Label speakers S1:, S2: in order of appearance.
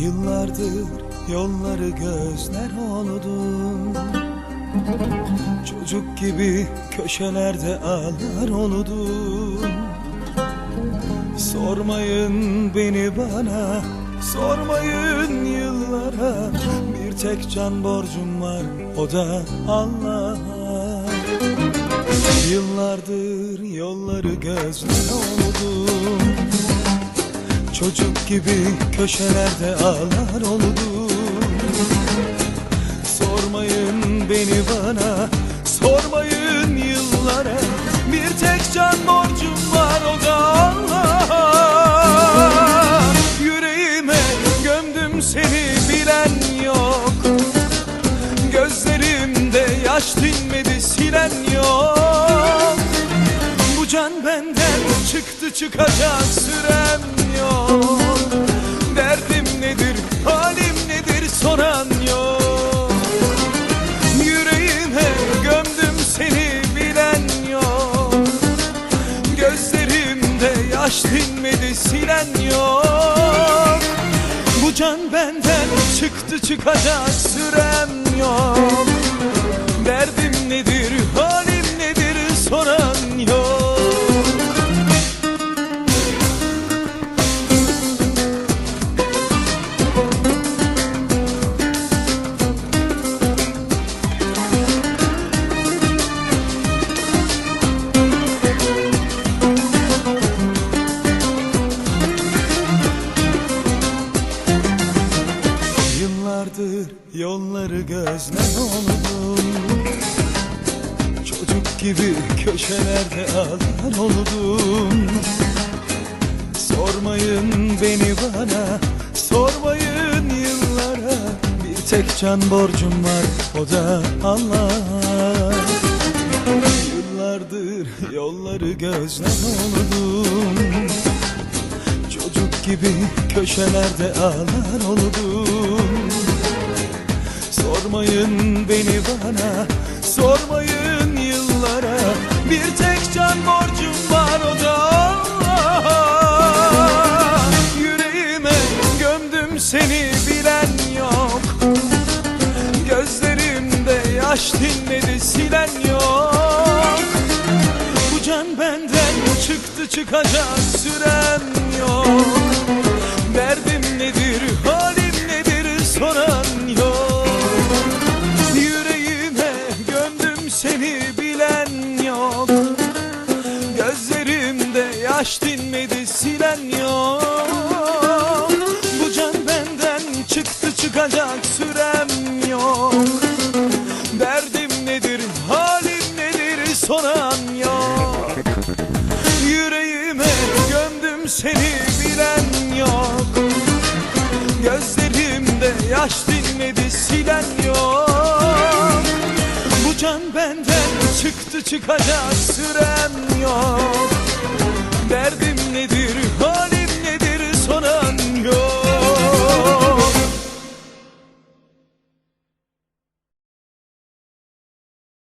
S1: Yıllardır yolları gözler oldum Çocuk gibi köşelerde ağlar oldum Sormayın beni bana Sormayın yıllara. Bir tek can borcum var o da Allah'a. Yıllardır yolları gözler oldum Çocuk gibi köşelerde ağlar oldum Sormayın beni bana Sormayın yıllara. Bir tek can borcum var o da Allah'a Yüreğime gömdüm seni bilen yok. Gözlerimde yaş dinmedi silen yok. Bu can benden çıktı çıkacak sürem yok. Derdim nedir halim nedir soran yok. Yüreğime gömdüm seni bilen yok. Gözlerimde yaş silen yok. Bu can benden çıktı çıkacak sürem yok. Derdim nedir halim Yıllardır yolları gözler oldum Çocuk gibi köşelerde ağlar oldum Sormayın beni bana Sormayın yıllara. Bir tek can borcum var o da Allah'a. Yıllardır yolları gözler oldum Çocuk gibi köşelerde ağlar oldum Sormayın beni bana Sormayın yıllara. Bir tek can borcum var o da Allah'a Yüreğime gömdüm seni bilen yok. Gözlerimde yaş dinmedi silen yok. Bu can benden çıktı çıkacak sürem Yaş dinmedi silen yok. Bu can benden çıktı çıkacak sürem yok. Derdim nedir halim